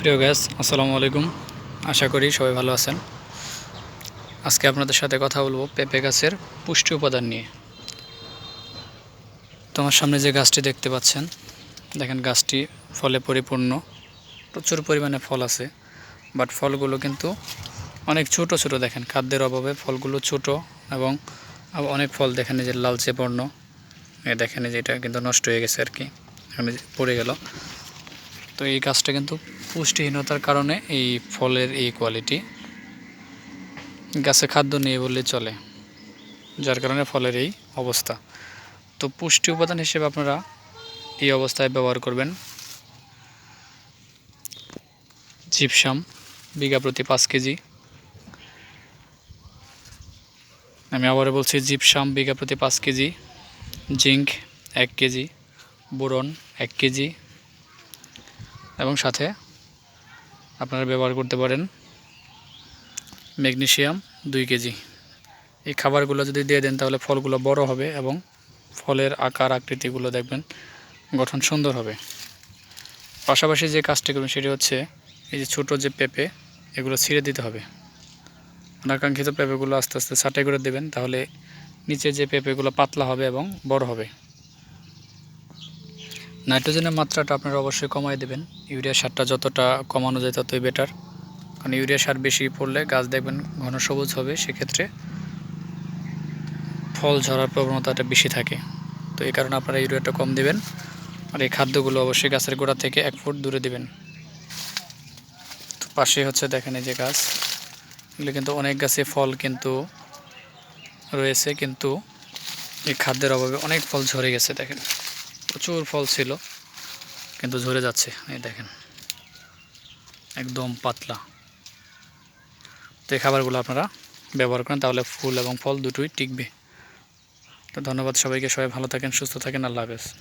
প্রিয় গ্যাস আসসালামু আলাইকুম। আশা করি সবাই ভালো আছেন। আজকে আপনাদের সাথে কথা বলব পেঁপে গাছের পুষ্টি উপাদান নিয়ে। তোমার সামনে যে গাছটি দেখতে পাচ্ছেন, দেখেন গাছটি ফলে পরিপূর্ণ। প্রচুর পরিমাণে ফল আছে বাট ফলগুলো কিন্তু অনেক ছোট ছোট দেখেন, খাদ্যের অভাবে ফলগুলো ছোট এবং অনেক ফল দেখেন যে লালচে বর্ণ। এ দেখেন যে এটা কিন্তু নষ্ট হয়ে গেছে আর কি এখানে পড়ে গেল। তো এই গাছটা কিন্তু পুষ্টিহীনতার কারণে এই ফলের এই কোয়ালিটি গাছে খাদ্য নেই বললে চলে, যার কারণে ফলের এই অবস্থা। তো পুষ্টি উপাদান হিসেবে আপনারা এই অবস্থায় ব্যবহার করবেন জিপসাম বিঘা প্রতি পাঁচ কেজি। আমি আবারও বলছি জিপসাম বিঘা প্রতি পাঁচ কেজি জিঙ্ক এক কেজি, বোরন এক কেজি, এবং সাথে আপনারা ব্যবহার করতে পারেন। ম্যাগনেশিয়াম দুই কেজি। এই খাবারগুলো যদি দিয়ে দেন তাহলে ফলগুলো বড় হবে এবং ফলের আকার, আকৃতিগুলো দেখবেন গঠন সুন্দর হবে। পাশাপাশি যে কাজটি করবেন সেটি হচ্ছে এই যে ছোটো যে পেঁপে, এগুলো ছিঁড়ে দিতে হবে। অনাকাঙ্ক্ষিত পেঁপেগুলো আস্তে আস্তে ছাঁটাই করে দেবেন তাহলে নিচে যে পেঁপেগুলো পাতলা হবে এবং বড় হবে। নাইট্রোজেনের মাত্রাটা আপনারা অবশ্যই কমাই দেবেন। ইউরিয়া সারটা যতটা কমানো যায় ততই বেটার কারণ ইউরিয়া সার বেশি পড়লে গাছ দেখবেন ঘন সবুজ হবে, সেক্ষেত্রে ফল ঝরার প্রবণতাটা বেশি থাকে। তো এই কারণে আপনারা ইউরিয়াটা কম দেবেন আর এই খাদ্যগুলো অবশ্যই গাছের গোড়া থেকে এক ফুট দূরে দেবেন। তো পাশে হচ্ছে দেখেন এই যে গাছ। এগুলো কিন্তু অনেক গাছে ফল কিন্তু রয়েছে, কিন্তু এই খাদ্যের অভাবে অনেক ফল ঝরে গেছে, দেখেন। প্রচুর ফল ছিল, কিন্তু ঝরে যাচ্ছে। এই দেখেন, একদম পাতলা। তো এই খাবারগুলো আপনারা ব্যবহার করেন, তাহলে ফুল এবং ফল দুটোই টিকবে। তো ধন্যবাদ সবাইকে, সবাই ভালো থাকেন, সুস্থ থাকেন, আল্লাহ হাফেজ।